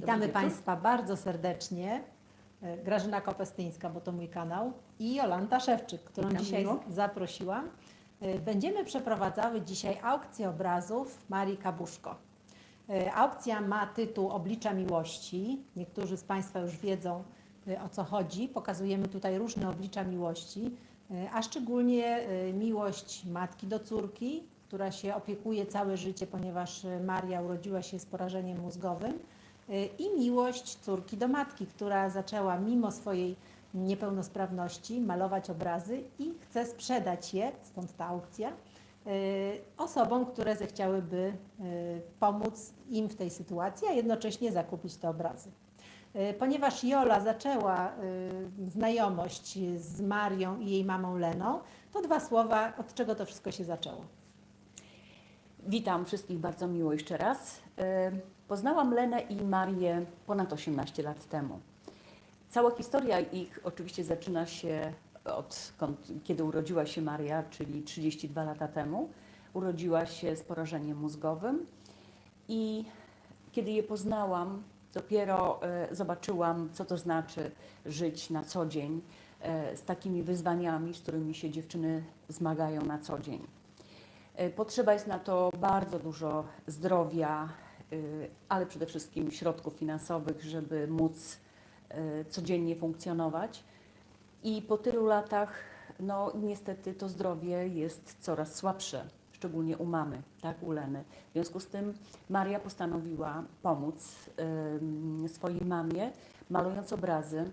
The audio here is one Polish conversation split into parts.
Witamy. Państwa bardzo serdecznie. E, Grażyna Kopestyńska, bo to mój kanał, i Jolanta Szewczyk, którą Witam dzisiaj miło. zaprosiłam. E, Będziemy przeprowadzały dzisiaj aukcję obrazów Marii Kabuszko. E, Aukcja ma tytuł Oblicza Miłości. Niektórzy z Państwa już wiedzą o co chodzi. Pokazujemy tutaj różne oblicza miłości, a szczególnie miłość matki do córki, która się opiekuje całe życie, ponieważ Maria urodziła się z porażeniem mózgowym, i miłość córki do matki, która zaczęła mimo swojej niepełnosprawności malować obrazy i chce sprzedać je, stąd ta aukcja, e, osobom, które zechciałyby e, pomóc im w tej sytuacji, a jednocześnie zakupić te obrazy. E, Ponieważ Jola zaczęła znajomość z Marią i jej mamą Leną, to dwa słowa, od czego to wszystko się zaczęło. Witam wszystkich bardzo miło jeszcze raz. Poznałam Lenę i Marię ponad 18 lat temu. Cała historia ich oczywiście zaczyna się od kiedy urodziła się Maria, czyli 32 lata temu. Urodziła się z porażeniem mózgowym i kiedy je poznałam, dopiero e, zobaczyłam, co to znaczy żyć na co dzień e, z takimi wyzwaniami, z którymi się dziewczyny zmagają na co dzień. E, Potrzeba jest na to bardzo dużo zdrowia, ale przede wszystkim środków finansowych, żeby móc y, codziennie funkcjonować. I po tylu latach, no niestety to zdrowie jest coraz słabsze, szczególnie u mamy, tak, u Leny. W związku z tym Maria postanowiła pomóc swojej mamie, malując obrazy,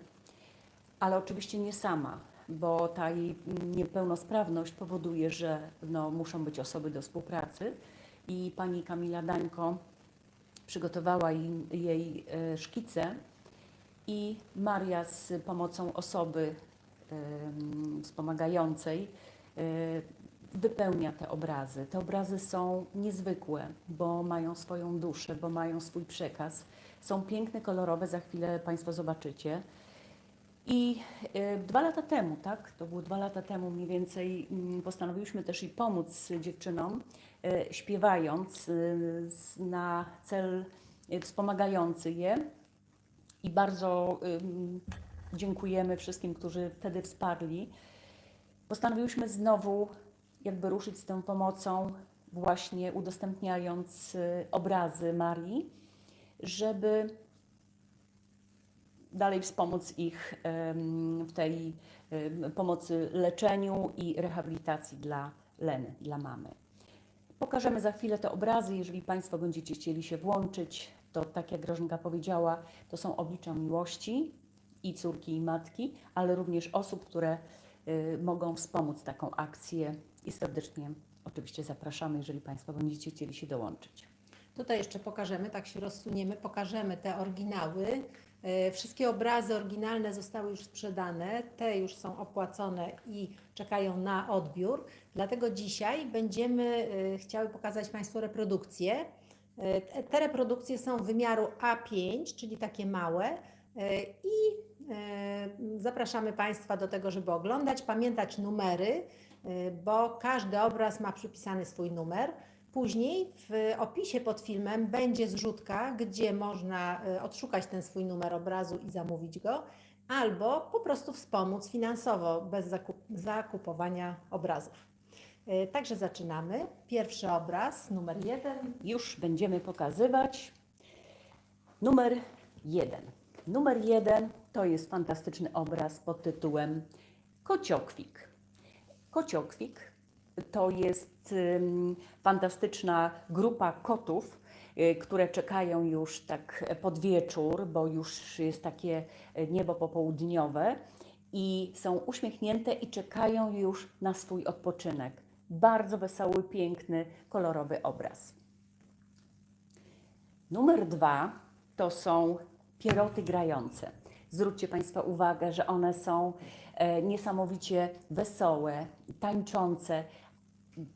ale oczywiście nie sama, bo ta jej niepełnosprawność powoduje, że no, muszą być osoby do współpracy i pani Kamila Dańko przygotowała jej e, szkice i Maria z pomocą osoby wspomagającej e, wypełnia te obrazy. Te obrazy są niezwykłe, bo mają swoją duszę, bo mają swój przekaz. Są piękne, kolorowe, za chwilę Państwo zobaczycie. I e, dwa lata temu, tak, to było dwa lata temu mniej więcej, mm, postanowiłyśmy też i pomóc dziewczynom, śpiewając e, na cel e, wspomagający je. I bardzo dziękujemy wszystkim, którzy wtedy wsparli. Postanowiłyśmy znowu jakby ruszyć z tą pomocą, właśnie udostępniając obrazy Marii, żeby dalej wspomóc ich w tej pomocy leczeniu i rehabilitacji dla Leny, dla mamy. Pokażemy za chwilę te obrazy, jeżeli Państwo będziecie chcieli się włączyć, to tak jak Grażynka powiedziała, to są oblicza miłości i córki i matki, ale również osób, które y, mogą wspomóc taką akcję i serdecznie oczywiście zapraszamy, jeżeli Państwo będziecie chcieli się dołączyć. Tutaj jeszcze pokażemy, tak się rozsuniemy, pokażemy te oryginały. E, Wszystkie obrazy oryginalne zostały już sprzedane, te już są opłacone i czekają na odbiór. Dlatego dzisiaj będziemy e, chciały pokazać Państwu reprodukcje. Te- reprodukcje są wymiaru A5, czyli takie małe e, i zapraszamy Państwa do tego, żeby oglądać, pamiętać numery, bo każdy obraz ma przypisany swój numer. Później w opisie pod filmem będzie zrzutka, gdzie można e, odszukać ten swój numer obrazu i zamówić go, albo po prostu wspomóc finansowo bez zakup zakupowania obrazów. E, Także zaczynamy. Pierwszy obraz, numer jeden. Już będziemy pokazywać numer jeden. Numer jeden to jest fantastyczny obraz pod tytułem Kociokwik. Kociokwik to jest fantastyczna grupa kotów, y, które czekają już tak pod wieczór, bo już jest takie y, niebo popołudniowe i są uśmiechnięte i czekają już na swój odpoczynek. Bardzo wesoły, piękny, kolorowy obraz. Numer dwa to są pieroty grające. Zwróćcie Państwo uwagę, że one są e, niesamowicie wesołe, tańczące.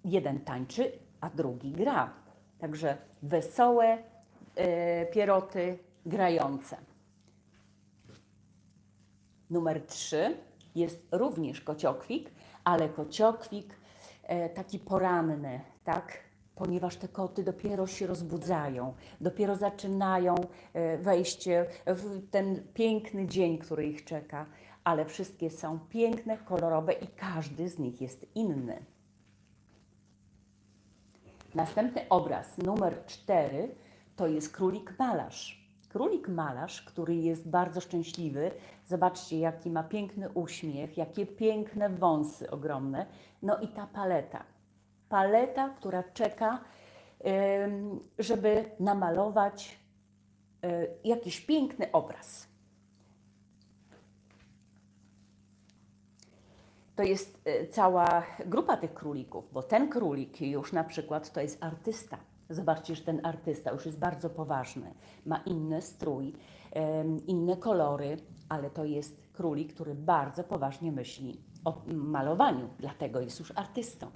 Jeden tańczy, a drugi gra. Także wesołe e, pieroty grające. Numer trzy jest również kociokwik, ale kociokwik e, taki poranny, tak? ponieważ te koty dopiero się rozbudzają, dopiero zaczynają e, wejście w ten piękny dzień, który ich czeka, ale wszystkie są piękne, kolorowe i każdy z nich jest inny. Następny obraz, numer cztery, to jest królik malarz. Królik malarz, który jest bardzo szczęśliwy. Zobaczcie, jaki ma piękny uśmiech, jakie piękne wąsy ogromne. No i ta paleta. Paleta, która czeka, żeby namalować e, jakiś piękny obraz. To jest e, cała grupa tych królików, bo ten królik już na przykład to jest artysta. Zobaczcie, że ten artysta już jest bardzo poważny, ma inny strój, inne kolory, ale to jest królik, który bardzo poważnie myśli o malowaniu, dlatego jest już artystą.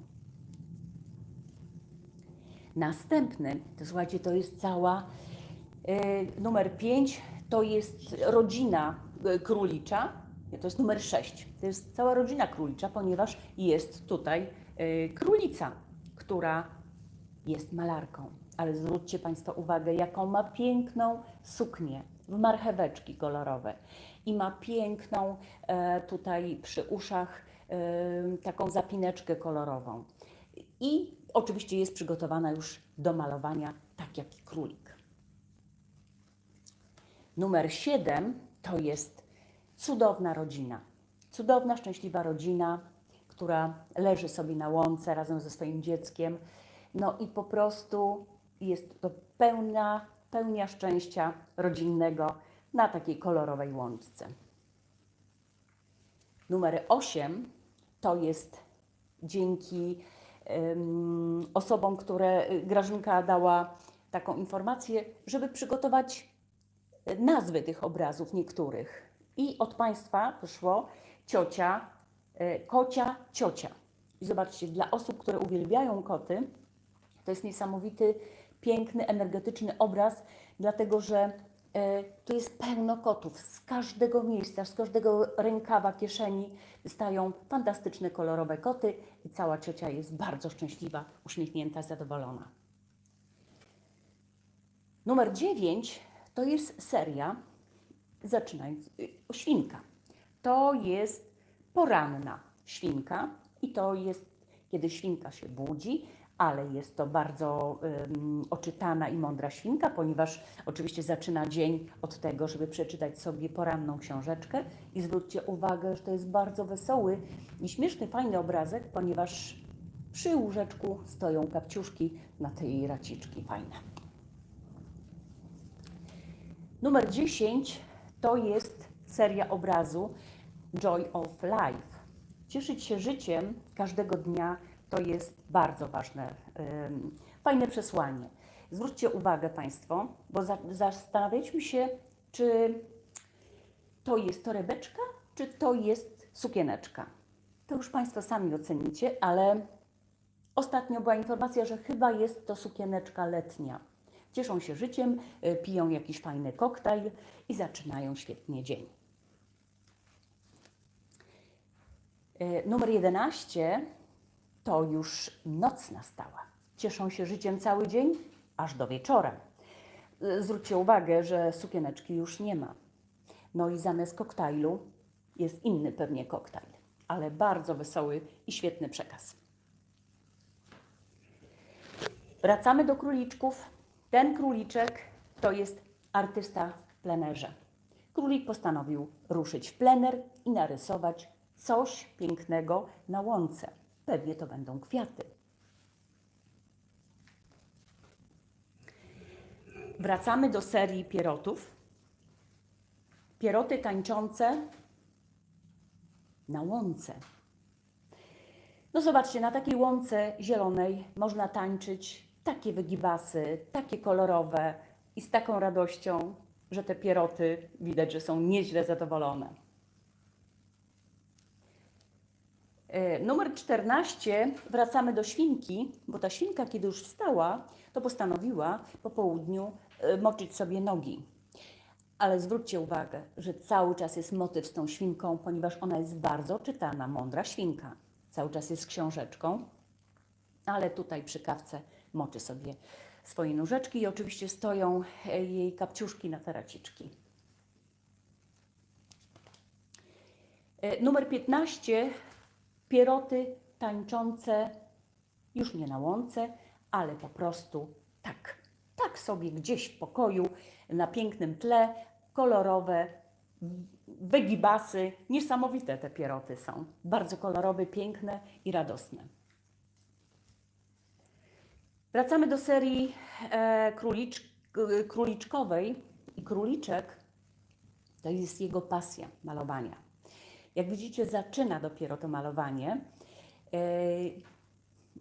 Następny, to słuchajcie, to jest cała e, numer 5, to jest rodzina e, królicza, to jest numer 6. To jest cała rodzina królicza, ponieważ jest tutaj e, królica, która jest malarką. Ale zwróćcie Państwo uwagę, jaką ma piękną suknię w marcheweczki kolorowe i ma piękną e, tutaj przy uszach e, taką zapineczkę kolorową. I oczywiście jest przygotowana już do malowania, tak jak i królik. Numer 7 to jest cudowna rodzina. Cudowna, szczęśliwa rodzina, która leży sobie na łące razem ze swoim dzieckiem. No i po prostu jest to pełna, pełnia szczęścia rodzinnego na takiej kolorowej łączce. Numer 8 to jest dzięki em, osobom, które y, Grażynka dała taką informację, żeby przygotować y, nazwy tych obrazów niektórych. I od Państwa wyszło ciocia, y, kocia, ciocia. I zobaczcie, dla osób, które uwielbiają koty, to jest niesamowity, piękny, energetyczny obraz, dlatego że e, tu jest pełno kotów. Z każdego miejsca, z każdego rękawa, kieszeni wystają fantastyczne, kolorowe koty i cała ciocia jest bardzo szczęśliwa, uśmiechnięta, zadowolona. Numer 9 to jest seria, zaczynając, y, świnka. To jest poranna świnka i to jest, kiedy świnka się budzi, ale jest to bardzo ym, oczytana i mądra świnka, ponieważ oczywiście zaczyna dzień od tego, żeby przeczytać sobie poranną książeczkę i zwróćcie uwagę, że to jest bardzo wesoły i śmieszny, fajny obrazek, ponieważ przy łóżeczku stoją kapciuszki na tej raciczki fajne. Numer 10 to jest seria obrazu Joy of Life. Cieszyć się życiem każdego dnia to jest bardzo ważne, fajne przesłanie. Zwróćcie uwagę Państwo, bo za, zastanawialiśmy się, czy to jest torebeczka, czy to jest sukieneczka. To już Państwo sami ocenicie, ale ostatnio była informacja, że chyba jest to sukieneczka letnia. Cieszą się życiem, y, piją jakiś fajny koktajl i zaczynają świetnie dzień. Y, Numer 11 to już noc nastała. Cieszą się życiem cały dzień, aż do wieczora. Y, Zwróćcie uwagę, że sukieneczki już nie ma. No i zamiast koktajlu jest inny pewnie koktajl, ale bardzo wesoły i świetny przekaz. Wracamy do króliczków. Ten króliczek to jest artysta plenerze. Królik postanowił ruszyć w plener i narysować coś pięknego na łące. Pewnie to będą kwiaty. Wracamy do serii pierotów. Pieroty tańczące na łące. No zobaczcie, na takiej łące zielonej można tańczyć takie wygibasy, takie kolorowe i z taką radością, że te pieroty widać, że są nieźle zadowolone. E, Numer 14, wracamy do świnki, bo ta świnka, kiedy już wstała, to postanowiła po południu e, moczyć sobie nogi. Ale zwróćcie uwagę, że cały czas jest motyw z tą świnką, ponieważ ona jest bardzo czytana, mądra świnka. Cały czas jest książeczką, ale tutaj przy kawce moczy sobie swoje nóżeczki i oczywiście stoją e, jej kapciuszki na teraciczki. E, Numer 15. Pieroty tańczące już nie na łące, ale po prostu tak, tak sobie gdzieś w pokoju, na pięknym tle, kolorowe, wygibasy. Niesamowite te pieroty są. Bardzo kolorowe, piękne i radosne. Wracamy do serii e, królicz, k- króliczkowej i króliczek to jest jego pasja malowania. Jak widzicie, zaczyna dopiero to malowanie. E,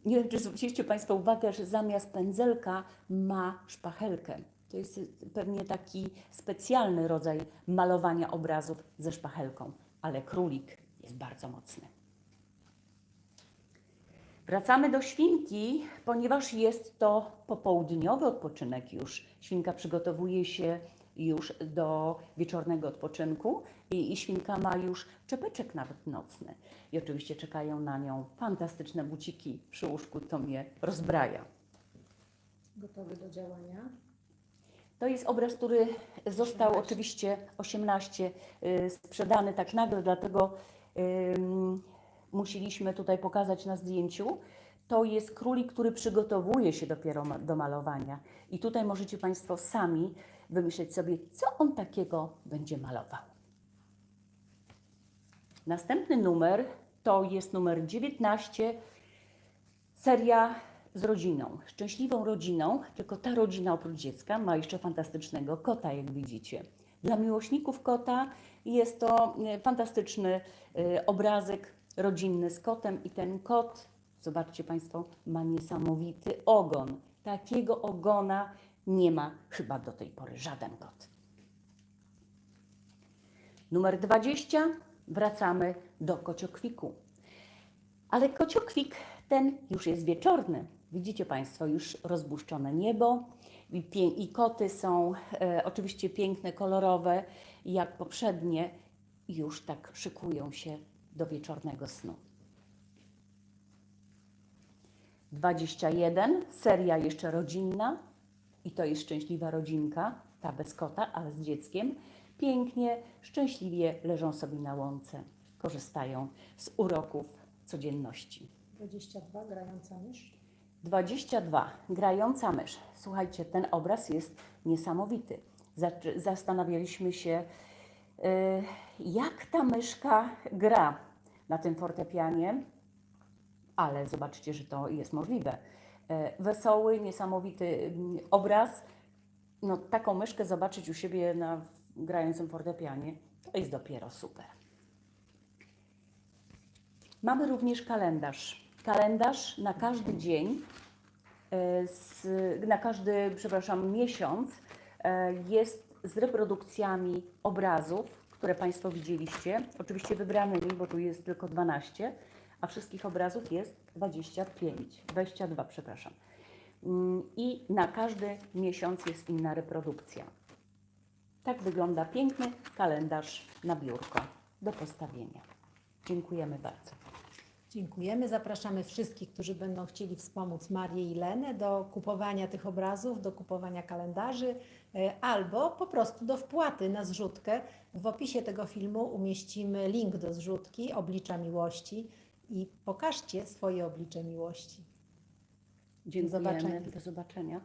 nie wiem, czy zwróciliście Państwo uwagę, że zamiast pędzelka ma szpachelkę. To jest pewnie taki specjalny rodzaj malowania obrazów ze szpachelką, ale królik jest bardzo mocny. Wracamy do świnki, ponieważ jest to popołudniowy odpoczynek już. Świnka przygotowuje się już do wieczornego odpoczynku i, i świnka ma już czepeczek nawet nocny. I oczywiście czekają na nią fantastyczne buciki przy łóżku, to mnie rozbraja. Gotowy do działania. To jest obraz, który został oczywiście 18 y, sprzedany tak nagle, dlatego musieliśmy tutaj pokazać na zdjęciu. To jest królik, który przygotowuje się dopiero do malowania. I tutaj możecie Państwo sami wymyśleć sobie, co on takiego będzie malował. Następny numer to jest numer 19, seria z rodziną, szczęśliwą rodziną, tylko ta rodzina oprócz dziecka ma jeszcze fantastycznego kota, jak widzicie. Dla miłośników kota jest to e, fantastyczny e, obrazek rodzinny z kotem i ten kot, zobaczcie Państwo, ma niesamowity ogon. Takiego ogona nie ma chyba do tej pory żaden kot. Numer 20. Wracamy do kociokwiku. Ale kociokwik ten już jest wieczorny. Widzicie Państwo już rozbłuszczone niebo i, i koty są e, oczywiście piękne, kolorowe, jak poprzednie, już tak szykują się do wieczornego snu. 21, seria jeszcze rodzinna i to jest szczęśliwa rodzinka, ta bez kota, ale z dzieckiem. Pięknie, szczęśliwie leżą sobie na łące, korzystają z uroków codzienności. 22, grająca mysz. 22. Grająca mysz. Słuchajcie, ten obraz jest niesamowity. Zastanawialiśmy się, jak ta myszka gra na tym fortepianie, ale zobaczcie, że to jest możliwe. E, Wesoły, niesamowity mm, obraz. No, taką myszkę zobaczyć u siebie na grającym fortepianie, to jest dopiero super. Mamy również kalendarz. Kalendarz na każdy dzień, z, na każdy, przepraszam, miesiąc jest z reprodukcjami obrazów, które Państwo widzieliście. Oczywiście wybranymi, bo tu jest tylko 12, a wszystkich obrazów jest 25, 22, przepraszam. Mm, I na każdy miesiąc jest inna reprodukcja. Tak wygląda piękny kalendarz na biurko do postawienia. Dziękujemy bardzo. Dziękujemy. Zapraszamy wszystkich, którzy będą chcieli wspomóc Marię i Lenę do kupowania tych obrazów, do kupowania kalendarzy e, albo po prostu do wpłaty na zrzutkę. W opisie tego filmu umieścimy link do zrzutki Oblicza Miłości i pokażcie swoje oblicze miłości. Dziękujemy. zobaczenia. Do zobaczenia.